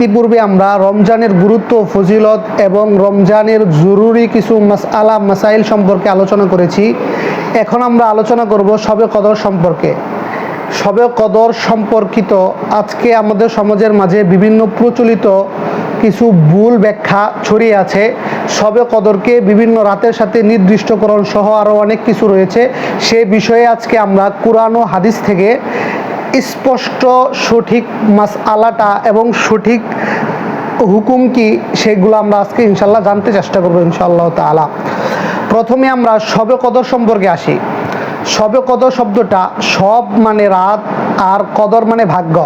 ইতিপূর্বে আমরা রমজানের গুরুত্ব, ফজিলত এবং রমজানের জরুরি কিছু মাসআলা, মাসাইল সম্পর্কে আলোচনা করেছি। এখন আমরা আলোচনা করব সবে কদর সম্পর্কে। সবে কদর সম্পর্কিত আজকে আমাদের সমাজের মাঝে বিভিন্ন প্রচলিত কিছু ভুল ব্যাখ্যা ছড়িয়ে আছে। সবে কদরকে বিভিন্ন রাতের সাথে নির্দিষ্টকরণ সহ আরও অনেক কিছু রয়েছে। সে বিষয়ে আজকে আমরা কোরআন ও হাদিস থেকে স্পষ্ট সঠিক মাস আলাটা এবং সঠিক হুকুম কি সেগুলো আমরা আজকে ইনশাল্লাহ জানতে চেষ্টা করব ইনশাআল্লাহ তালা প্রথমে আমরা সবে কদর সম্পর্কে আসি। সবে কদর শব্দটা সব মানে রাত আর কদর মানে ভাগ্য।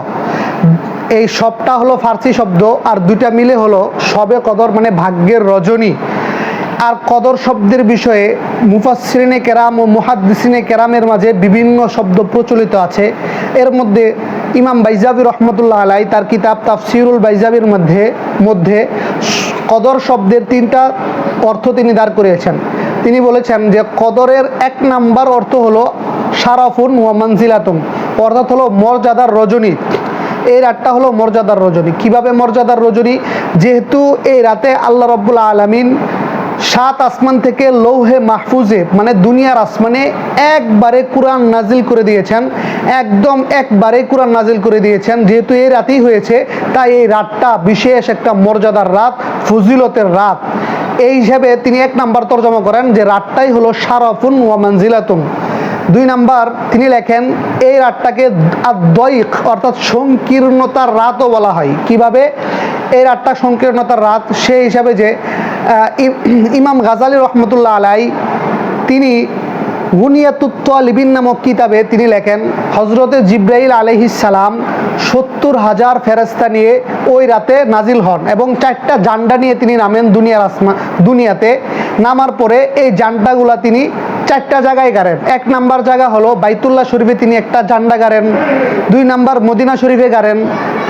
এই সবটা হলো ফার্সি শব্দ আর দুইটা মিলে হলো সবে কদর মানে ভাগ্যের রজনী। আর কদর শব্দের বিষয়ে মুফাসরিনে কেরাম ও মুহাদ্দিসিনে কেরামের মাঝে বিভিন্ন শব্দ প্রচলিত আছে। এর মধ্যে ইমাম বাইজাবি রহমতুল্লাহ আলাই তার কিতাব তাফসিরুল বাইজাবির মধ্যে মধ্যে কদর শব্দের তিনটা অর্থ তিনি দাঁড় করিয়েছেন। তিনি বলেছেন যে কদরের এক নাম্বার অর্থ হলো সারাফুন ওয়া মানজিলাতুন, অর্থাৎ হলো মর্যাদার রজনী। এই রাতটা হলো মর্যাদার রজনী। কীভাবে মর্যাদার রজনী? যেহেতু এই রাতে আল্লাহ রব্বুল্লা আলমিন সাত আসমান থেকে লৌহে মাহফুজে মানে দুনিয়ার আসমানে একবারে কোরআন নাজিল করে দিয়েছেন, একদম একবারে কোরআন নাজিল করে দিয়েছেন। যেহেতু এই রাতেই হয়েছে, তাই এই রাতটা বিশেষ একটা মর্যাদার রাত, ফজিলতের রাত। এই হিসাবে তিনি এক নাম্বার তর্জমা করেন যে রাতটাই হলো সারাফুন ওয়া মানজিলাতুন। দুই নাম্বার তিনি লেখেন, এই রাতটাকে দৈক অর্থাৎ সংকীর্ণতার রাতও বলা হয়। কীভাবে? এই রাতটা সংকীর্ণতার রাত, সেই হিসাবে যে ইমাম গাজালি রহমতুল্লাহ আলাই, তিনি গুনিয়াতুত্ত লিবিন নামক কিতাবে তিনি লেখেন হজরতে জিব্রাইল আলহিসাল্লাম সত্তর হাজার ফেরেস্তা নিয়ে ওই রাতে নাজিল হন এবং চারটা জান্ডা নিয়ে তিনি নামেন দুনিয়ার আসমা, দুনিয়াতে। নামার পরে এই জান্ডাগুলা তিনি চারটা জায়গায় গাড়েন। এক নাম্বার জায়গা হলো বাইতুল্লাহ শরীফে তিনি একটা জান্ডা গাড়েন, দুই নাম্বার মদিনা শরীফে গাড়েন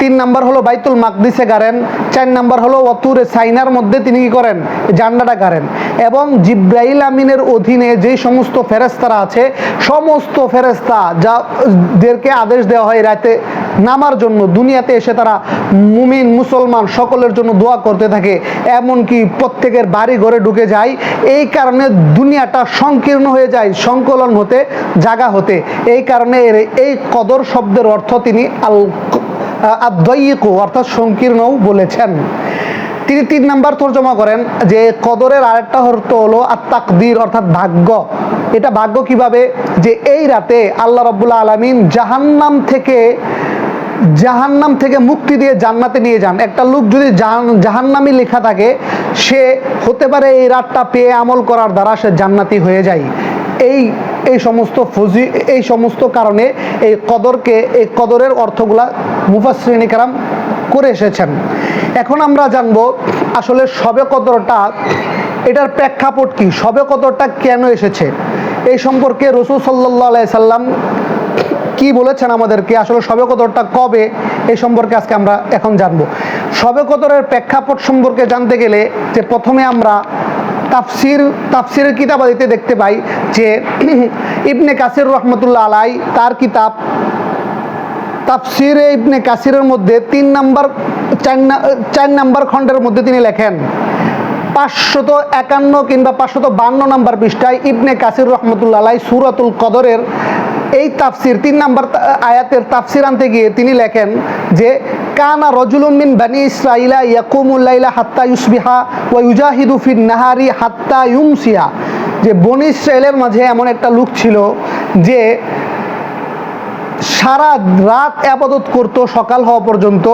তিন নাম্বার হলো বাইতুল মাকদিসে গাড়েন, চার নাম্বার হলো অতুরে সাইনার মধ্যে তিনি কি করেন? জান্ডাটা গাড়েন। এবং জিব্রাইল আমিনের অধীনে যে সমস্ত ফেরেস্তারা আছে, সমস্ত ফেরেস্তা যাদেরকে আদেশ দেওয়া হয় রাতে নামার জন্য, দুনিয়াতে এসে তারা মুমিন, মুসলমান সকলের জন্য দোয়া করতে থাকে, এমনকি প্রত্যেকের বাড়ি ঘরে ঢুকে যায়। এই কারণে দুনিয়াটা সংকীর্ণ হয়ে যায়, সংকলন হতে, জাগা হতে। এই কারণে এই কদর শব্দের অর্থ তিনি আল আদ্বৈকু অর্থাৎ সংকীর্ণও বলেছেন। তিনি তিন নাম্বার তর্জমা করেন যে কদরের আরেকটা অর্থ হলো আত্মাকদির, অর্থাৎ ভাগ্য। এটা ভাগ্য কীভাবে? যে এই রাতে আল্লাহ রব্বুল্লা আলমিন জাহান্নাম থেকে জাহান্নাম থেকে মুক্তি দিয়ে জান্নাতে নিয়ে যান। একটা লোক যদি জাহান- জাহান্নামি লেখা থাকে, সে হতে পারে এই রাতটা পেয়ে আমল করার দ্বারা সে জান্নাতি হয়ে যায়। এই এই সমস্ত ফজি, এই সমস্ত কারণে এই কদরকে, এই কদরের অর্থগুলা মুফাশ্রেণী কারাম করে এসেছেন। এখন আমরা জানব আসলে সবে কদরটা, এটার প্রেক্ষাপট কি? সবে কদরটা কেন এসেছে? এই সম্পর্কে রসুল সাল্লাহ সাল্লাম কি বলেছেন আমাদেরকে? আসলে সবে কদরটা কবে? এই সম্পর্কে আজকে আমরা এখন জানব। সবে কদরের প্রেক্ষাপট সম্পর্কে জানতে গেলে যে প্রথমে আমরা তাফসির, তাফসিরের কিতাবাদিতে দেখতে পাই যে ইবনে কাসির রহমতুল্লাহ আলাই তার কিতাব তাফসিরে ইবনে কাসিরের মধ্যে তিন নাম্বার, চার চার নাম্বার খণ্ডের মধ্যে তিনি লেখেন, পাঁচশত একান্ন কিংবা পাঁচশত বান্ন নাম্বার পৃষ্ঠায় ইবনে কাসির রহমতুল্লাহ আলাই সুরাতুল কদরের এই তাফসির, তিন নাম্বার আয়াতের তাফসির আনতে গিয়ে তিনি লেখেন যে কানা রজুলুম মিন বানি ইসরাইলা ইয়াকুমুল্লাইলা হাত্তা ইউসবিহা ওয়া ইউজাহিদু নাহারি হাত্তা ইউমসিয়া যে বনি ইসরায়েলের মাঝে এমন একটা লোক ছিল যে সারা রাত আবাদত করত সকাল হওয়া পর্যন্ত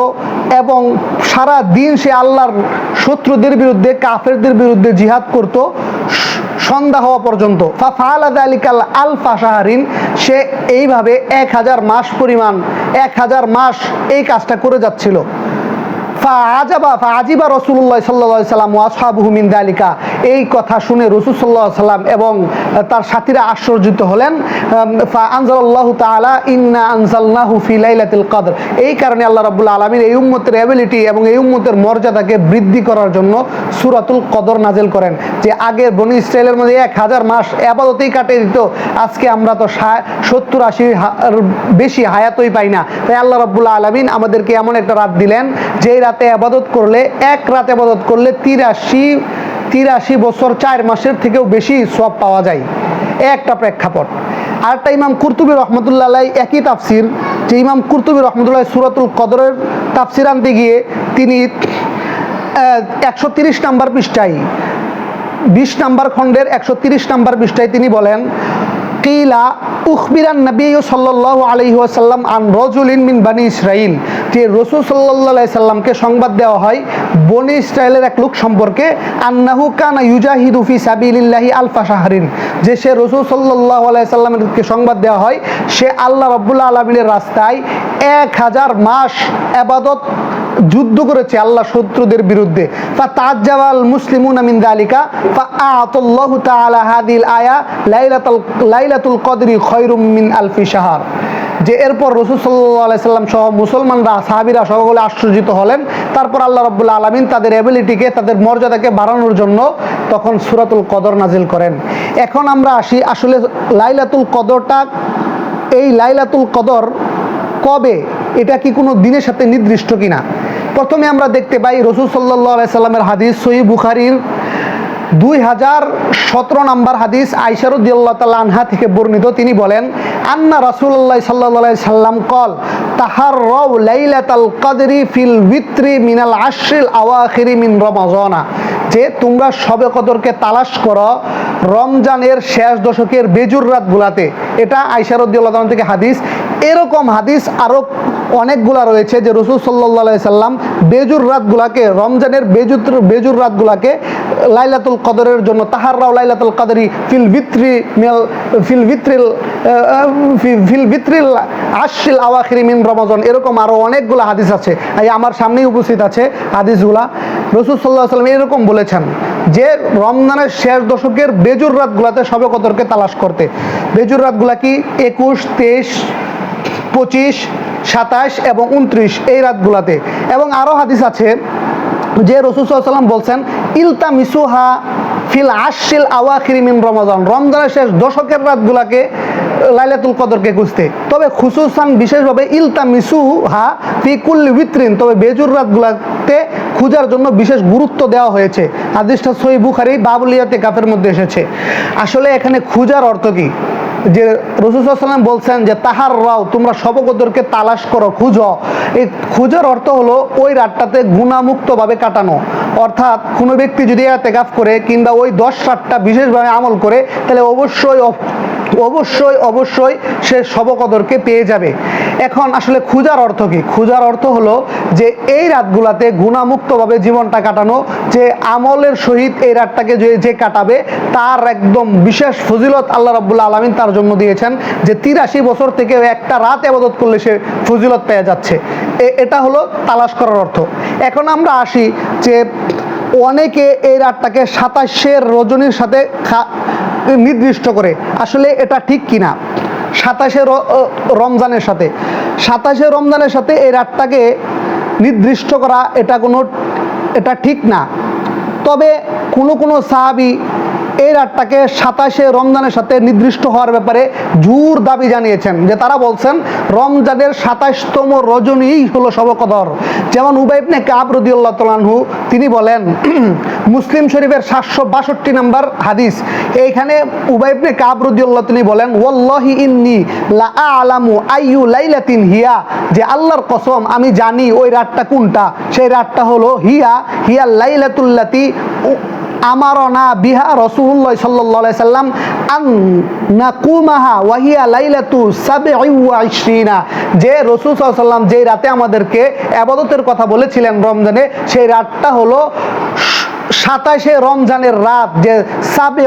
এবং সারা দিন সে আল্লাহর শত্রুদের বিরুদ্ধে, কাফেরদের বিরুদ্ধে জিহাদ করত। সন্ধ্যা হওয়া পর্যন্ত। আলিকাল আলফা সাহারিন সে এইভাবে এক হাজার মাস পরিমাণ, এক হাজার মাস এই কাজটা করে যাচ্ছিল। ফাআজিবা রাসূলুল্লাহ সাল্লাল্লাহু আলাইহি সাল্লাম ওয়া আসহাবুহু মিন যালিকা। এই কথা শুনে রসুল সাল্লাহ সাল্লাম এবং তার সাথীরা আশ্চর্যিত হলেন আনজাল্লাহ তালা ইন্না আনজাল্লাহু ফি লাইলাতুল কদর। এই কারণে আল্লাহ রাব্বুল আলামিন এই উম্মতের অ্যাবিলিটি এবং এই উম্মতের মর্যাদাকে বৃদ্ধি করার জন্য সুরাতুল কদর নাজেল করেন, যে আগের বনি ইসরায়েলের মধ্যে এক হাজার মাস আবাদতেই কাটে দিত, আজকে আমরা তো সত্তর আশি বেশি হায়াতই পাই না। তাই আল্লাহ রাব্বুল আলামিন আমাদেরকে এমন একটা রাত দিলেন, যেই রাতে আবাদত করলে, এক রাত আবাদত করলে তিরাশি তিরাশি বছর চার মাসের থেকেও বেশি সব পাওয়া যায়। একটা প্রেক্ষাপট। আরেকটা ইমাম কুরতুবী রহমতুল্লাহ একই তাফসির, যে ইমাম কুরতুবী রহমতুল্লাহ সুরাতুল কদরের তাফসির আনতে গিয়ে তিনি একশো তিরিশ নাম্বার পৃষ্ঠায়, বিশ নাম্বার খণ্ডের একশো তিরিশ নাম্বার পৃষ্ঠায় তিনি বলেন কিলা উখবিরান নবী সাল্লাহ আলহি আসাল্লাম আন রজুলিন মিন বানি ইসরাইল যে রসুল সাল্লাহ সাল্লামকে সংবাদ দেওয়া হয় বনি ইসরায়েলের এক লোক সম্পর্কে, আন্নাহু কানা ইউজাহিদুফি সাবিলিল্লাহি আলফা শাহরিন, যে সে রসুল সাল্লাহ আলাইসাল্লামকে সংবাদ দেওয়া হয়, সে আল্লাহ রব্বুল্লা আলমিনের রাস্তায় এক হাজার মাস আবাদত যুদ্ধ করেছে আল্লাহ শত্রুদের বিরুদ্ধে। আয়া লাইলাতুল লাইলাতুল আলফি যে এরপর রসুল সহ মুসলমানরা, সাহাবিরা সকলে আশ্চর্যিত হলেন। তারপর আল্লাহ রব্বুল্লা আলমিন তাদের অ্যাবিলিটিকে তাদের মর্যাদাকে বাড়ানোর জন্য তখন সুরাতুল কদর নাজিল করেন। এখন আমরা আসি আসলে লাইলাতুল কদরটা, এই লাইলাতুল কদর কবে এটা কি কোনো দিনের সাথে নির্দিষ্ট কিনা? প্রথমে আমরা দেখতে পাই রসুল সাল্লাহ সাল্লামের হাদিস সহি বুখারির দুই হাজার সতেরো নম্বর হাদিস আইসারুদ্দিল্লা তাল আনহা থেকে বর্ণিত। তিনি বলেন, আন্না রাসুল্লাহ সাল্লাহ সাল্লাম কল তাহার রও লাইলাতাল কদরি ফিল বিত্রি মিনাল আশ্রিল আওয়াখিরি মিন রমাজনা। যে তোমরা সবে কদরকে তালাশ করো রমজানের শেষ দশকের বেজুর রাতগুলাতে। এটা আইসারুদ্দিল্লাহ থেকে হাদিস। এরকম হাদিস আরও অনেকগুলা রয়েছে যে রসুল সাল্লাহ সাল্লাম বেজুর রাতগুলাকে, রমজানের বেজুর বেজুর রাতগুলাকে লাইলাতুল কদরের জন্য, তাহাররাও লাইলাতুল কদরি ফিল ভিত্রি মেল ফিল ভিত্রিল ফিল ভিত্রিল আশিল আওয়াখিরি মিন রমজান, এরকম আরও অনেকগুলো হাদিস আছে। এই আমার সামনেই উপস্থিত আছে হাদিসগুলা। রসুল সাল্লাহ সাল্লাম এরকম বলেছেন যে রমজানের শেষ দশকের বেজুর রাতগুলাতে সবে কদরকে তালাশ করতে। বেজুর রাতগুলা কি? একুশ, তেইশ, পঁচিশ সাতাশ এবং উনত্রিশ এই রাতগুলাতে। এবং আরও হাদিস আছে যে রসুল সাল্লাম বলছেন ইলতা মিসুহা ফিল আশিল আওয়াখিরি মিন রমজান। রমজানের শেষ দশকের রাতগুলাকে লাইলাতুল কদরকে খুঁজতে। তবে খুসুসান বিশেষভাবে ইলতা মিসুহা ফি কুল্লি বিত্রিন তবে বেজুর রাতগুলাতে খুঁজার জন্য বিশেষ গুরুত্ব দেওয়া হয়েছে। হাদিসটা সই বুখারি বাবুলিয়াতে কাপের মধ্যে এসেছে। আসলে এখানে খুঁজার অর্থ কি? যে রসুলাম বলছেন যে, তাহার রাও, তোমরা শবকদরকে তালাশ করো, খুঁজো। এই খুঁজার অর্থ হলো, ওই রাতটাতে গুণামুক্তভাবে কাটানো। অর্থাৎ কোনো ব্যক্তি যদি এতেকাফ করে কিংবা ওই দশ রাতটা বিশেষভাবে আমল করে, তাহলে অবশ্যই অবশ্যই অবশ্যই সে শবকদরকে পেয়ে যাবে। এখন আসলে খুঁজার অর্থ কি? খুঁজার অর্থ হলো যে এই রাতগুলাতে গুণামুক্তভাবে জীবনটা কাটানো, যে আমলের সহিত এই রাতটাকে যে যে কাটাবে, তার একদম বিশেষ ফজিলত আল্লাহ রাবুল্লা আলমিন তার জন্য দিয়েছেন যে তিরাশি বছর থেকে একটা রাত আবাদত করলে সে ফজিলত পেয়ে যাচ্ছে। এটা হলো তালাশ করার অর্থ। এখন আমরা আসি যে অনেকে এই রাতটাকে সাতাশের রজনীর সাথে নির্দিষ্ট করে। আসলে এটা ঠিক কিনা? সাতাশে রমজানের সাথে। সাতাশে রমজানের সাথে এই রাতটাকে নির্দিষ্ট করা এটা কোনো এটা ঠিক না। তবে কোনো কোনো সাহাবি এই রাতটাকে সাতাশে রমজানের সাথে নির্দিষ্ট হওয়ার ব্যাপারে জোর দাবি জানিয়েছেন, যে তারা বলছেন, রমজানের সাতাশতম রজনীই হলো শবকদর যেমন উবাইবনে কাব রদিউল্লাহ তালানহু তিনি বলেন, মুসলিম শরীফের সাতশো বাষট্টি নম্বর হাদিস, এইখানে উবাইবনে কাব রদিউল্লাহ তিনি বলেন, ওয়াল্লাহি ইন্নি লা আলামু আইয়ু লাইলাতিন হিয়া যে আল্লাহর কসম, আমি জানি ওই রাতটা কোনটা। সেই রাতটা হলো হিয়া হিয়া লাইলাতুল্লাতি আমারনা বিহা রসুল্লাহ সাল্লাহ সাল্লাম আন নাকুমাহা ওয়াহিয়া লাইলাতু সাবে আইশ্রিনা যে রসুল সাল্লাম যেই রাতে আমাদেরকে আবাদতের কথা বলেছিলেন রমজানে, সেই রাতটা হলো সাতাশে রমজানের রাত যে সাবে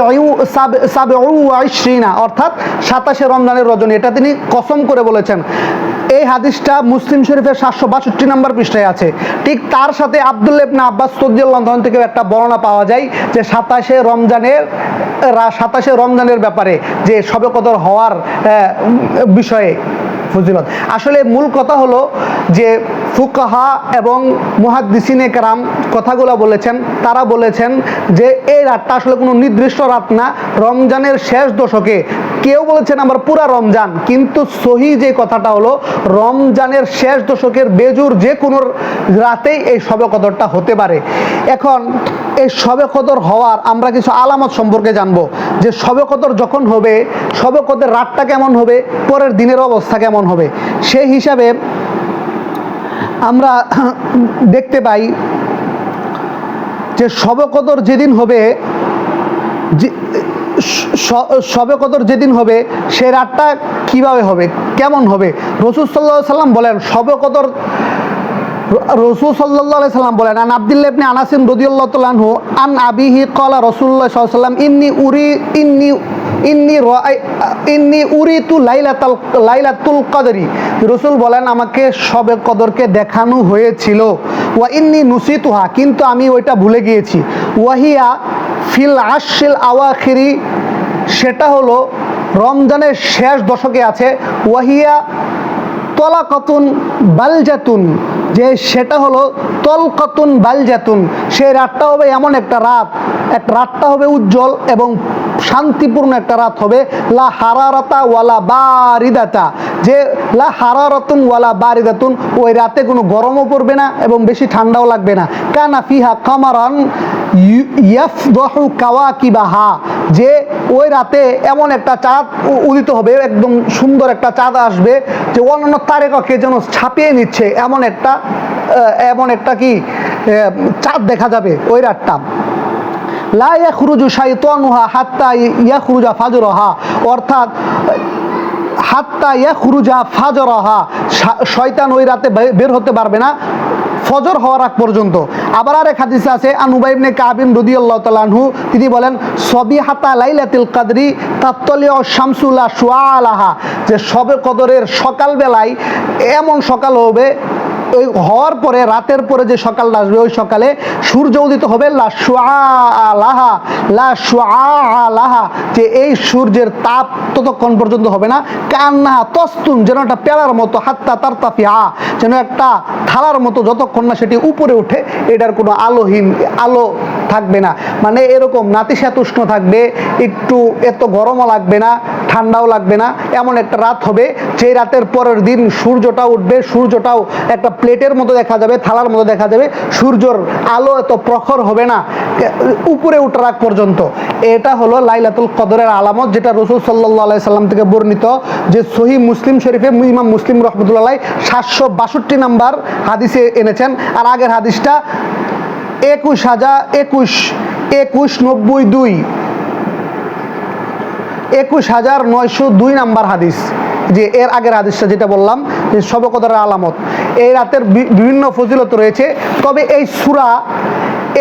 সাবে অর্থাৎ সাতাশে রমজানের রজনী, এটা তিনি কসম করে বলেছেন। এই হাদিসটা মুসলিম শরীফের সাতশো বাষট্টি নম্বর পৃষ্ঠায় আছে। ঠিক তার সাথে আবদুল্লাহ ইবনে আব্বাস সদ্দুল্লাহ থেকে একটা বর্ণনা পাওয়া যায় যে সাতাশে রমজানের সাতাশে রমজানের ব্যাপারে যে সবে কদর হওয়ার বিষয়ে ফজিলত। আসলে মূল কথা হলো যে ফুকাহা এবং মুহাদ্দিসিনে কারাম কথাগুলো বলেছেন, তারা বলেছেন যে এই রাতটা আসলে কোনো নির্দিষ্ট রাত না, রমজানের শেষ দশকে। কেউ বলেছেন আমার পুরা রমজান, কিন্তু সহি যে কথাটা হলো, রমজানের শেষ দশকের বেজুর যে কোনো রাতেই এই শবে কদরটা হতে পারে। এখন এই শবে কদর হওয়ার আমরা কিছু আলামত সম্পর্কে জানব যে শবে কদর যখন হবে শবে কদর রাতটা কেমন হবে, পরের দিনের অবস্থা কেমন হবে? সেই হিসাবে আমরা দেখতে পাই যে শবে কদর যেদিন হবে, যে- স- শবে কদর যেদিন হবে সে রাতটা কীভাবে হবে, কেমন হবে? রসুল সাল্লাহ সাল্লাম বলেন শবে কদর রসুল সাল্লাহ সাল্লাম বলেন, আন আবদুল্লাহ ইবনে আনাসিন রদিয়াল্লাহু তাআলাহু আন আবিহি সাল্লাল্লাহু আলাইহি ওয়াসাল্লাম ইন্নী উরি, ইন্নী, ইন্নি ইন্নি উরিতু লাইলাতাল, লাইলাতুল কদরি। রসুল বলেন, আমাকে শবে কদরকে দেখানো হয়েছিল। ওয়া ইন্নি নুসিতুহা, কিন্তু আমি ওইটা ভুলে গিয়েছি। ওয়াহিয়া ফিল আশিল আওয়াখিরি, সেটা হলো রমজানের শেষ দশকে আছে। ওয়াহিয়া তলাকতুন বালজাতুন যে সেটা হলো তলকতুন বালজাতুন। সেই রাতটা হবে এমন একটা রাত। এক রাতটা হবে উজ্জ্বল এবং শান্তিপূর্ণ একটা রাত হবে। লা হারারাতা ওয়ালা বারিদাতা। যে লা হারারাতুন ওয়ালা বারিদাতুন, ওই রাতে কোনো গরমও পড়বে না এবং বেশি ঠান্ডাও লাগবে না। কানা ফিহা কামারান ইয়াফদহু কাওয়াকিবাহা। যে ওই রাতে এমন একটা চাঁদ উদিত হবে, একদম সুন্দর একটা চাঁদ আসবে যে অন্যান্য তারেকাকে যেন ছাপিয়ে নিচ্ছে এমন একটা এমন একটা কি চাঁদ দেখা যাবে ওই রাতটা। লা ইয়াখরুজু শাইতানুহা হাত্তা ইয়াখরুজা ফাজরহা। অর্থাৎ, হাত্তা ইয়াখরুজা ফাজরহা। শয়তান ওই রাতে বের হতে পারবে না। ফজর হওয়ার আগ পর্যন্ত। আবার আরেক হাদিসে আছে আনুবাইবনে কাবিন রদিয়াল্লাহ তালানহু তিনি বলেন সবি হাতা লাইলাতিল কাদরি তাত্তলিয় শামসুল্লাহ আলাহা যে সবে কদরের সকালবেলায় এমন সকাল হবে ওই হওয়ার পরে, রাতের পরে যে সকালটা আসবে, ওই সকালে সূর্য উদিত হবে, লা লাহা লা লাহা, যে এই সূর্যের তাপ ততক্ষণ পর্যন্ত হবে না। কান্না তস্তুন, যেন একটা পেলার মতো, হাত্তা তার তাপিয়া যেন একটা থালার মতো যতক্ষণ না সেটি উপরে উঠে, এটার কোনো আলোহীন, আলো থাকবে না। মানে এরকম নাতিশাতুষ্ণ থাকবে, একটু এত গরমও লাগবে না, ঠান্ডাও লাগবে না, এমন একটা রাত হবে, যে রাতের পরের দিন সূর্যটা উঠবে, সূর্যটাও একটা প্লেটের মতো দেখা যাবে, থালার মতো দেখা যাবে, সূর্যর আলো এত প্রখর হবে না উপরে উঠার আগ পর্যন্ত। এটা হলো লাইলাতুল কদরের আলামত, যেটা রসুল সাল্লাহ সাল্লাম থেকে বর্ণিত, যে সহি মুসলিম শরীফে ইমাম মুসলিম রহমতুল্লাহ সাতশো বাষট্টি নাম্বার হাদিসে এনেছেন, আর আগের হাদিসটা একুশ হাজার একুশ একুশ নব্বই দুই। একুশ হাজার নয়শো দুই নাম্বার হাদিস। যে এর আগের হাদিসটা যেটা বললাম, যে সবকদার আলামত। এই রাতের বিভিন্ন ফজিলত রয়েছে। তবে এই সুরা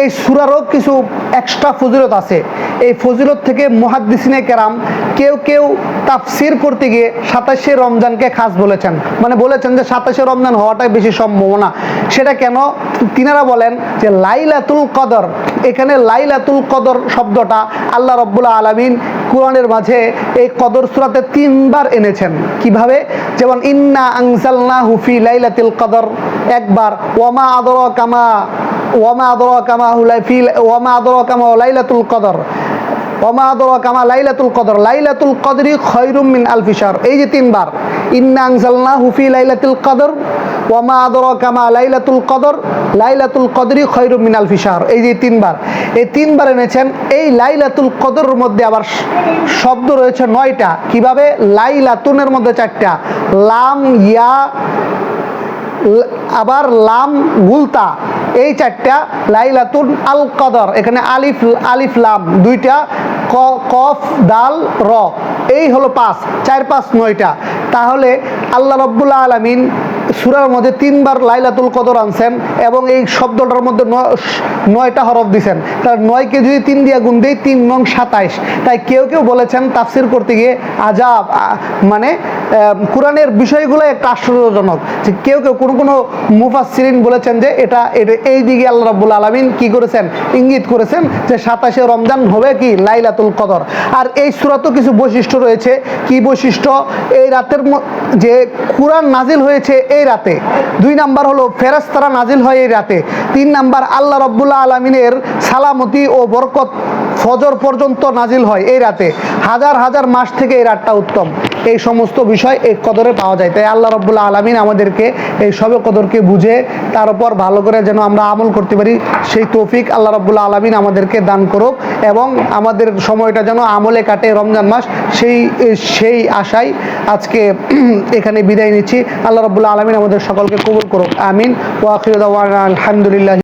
এই সুরারও কিছু এক্সট্রা ফজিলত আছে। এই ফজিলত থেকে মুহাদ্দিসিনে কেরাম কেউ কেউ তাফসির করতে গিয়ে সাতাশে রমজানকে খাস বলেছেন। মানে বলেছেন যে সাতাশে রমজান হওয়াটাই বেশি সম্ভাবনা। সেটা কেন? তিনারা বলেন যে লাইলাতুল কদর, এখানে লাইলাতুল কদর শব্দটা আল্লাহ রব্বুল্লাহ আলমিন কোরআনের মাঝে এই কদর সুরাতে তিনবার এনেছেন। কীভাবে? যেমন, ইন্না আংসালনা হুফি লাইলাতুল কদর একবার ওমা আদর কামা ওয়ামা আদর কামা হুলাই ফি ওয়ামা আদর কামা লাইলাতুল কদর। ওমা আদরা কামা লাইলাতুল কদর। লাইলাতুল কদরি খয়রুম মিন এই যে তিনবার। ইন্না আনজালনা হুফি লাইলাতুল কদর। ওমা কামা লাইলাতুল কদর। লাইলাতুল কদরি খয়রুম মিন এই যে তিনবার। এই তিনবার এনেছেন। এই লাইলাতুল কদরের মধ্যে আবার শব্দ রয়েছে নয়টা। কীভাবে? লাইলাতুনের মধ্যে চারটা। লাম, ইয়া আবার লাম, গুলতা। এই চারটা লাইলাতুন আল কদর, এখানে আলিফ আলিফ লাম, দুইটা কফ, দাল, র। এই হলো পাঁচ, চার, পাঁচ, নয়টা। তাহলে আল্লাহ রব্বুল্লা আলমিন সুরার মধ্যে তিনবার লাইলাতুল কদর আনছেন এবং এই শব্দটার মধ্যে নয়টা হরফ দিছেন। তার নয়কে যদি তিন দিয়া গুণ দেই, তিন নং সাতাইশ। তাই কেউ কেউ বলেছেন তাফসির করতে গিয়ে আজাব মানে কোরআনের বিষয়গুলো একটা আশ্চর্যজনক যে কেউ কেউ কোনো কোনো মুফাসসিরিন বলেছেন যে এটা এটা এই দিকে আল্লাহ রাব্বুল আলামিন কি করেছেন? ইঙ্গিত করেছেন যে সাতাশে রমজান হবে কি? লাইলাতুল কদর। আর এই সুরাতও কিছু বৈশিষ্ট্য রয়েছে। কি বৈশিষ্ট্য? এই রাতের যে কোরআন নাজিল হয়েছে এই রাতে। দুই নাম্বার হলো ফেরেশতারা নাজিল হয় এই রাতে। তিন নাম্বার আল্লাহ রব্বুল্লাহ আলমিনের সালামতি ও বরকত ফজর পর্যন্ত নাজিল হয় এই রাতে। হাজার হাজার মাস থেকে এই রাতটা উত্তম। এই সমস্ত বিষয় এই কদরে পাওয়া যায়। তাই আল্লাহ রব্বুল্লাহ আলমিন আমাদেরকে এই সবে কদরকে বুঝে, তার উপর ভালো করে যেন আমরা আমল করতে পারি, সেই তৌফিক আল্লাহ রব্বুল্লাহ আলমিন আমাদেরকে দান করুক এবং আমাদের সময়টা যেন আমলে কাটে রমজান মাস, সেই সেই আশায় আজকে এখানে বিদায় নিচ্ছি। আল্লাহ রব্বুল্লাহ আলমিন আমাদের সকলকে কবুল করুক। আমিন। ওয়াকির আলহামদুলিল্লাহ।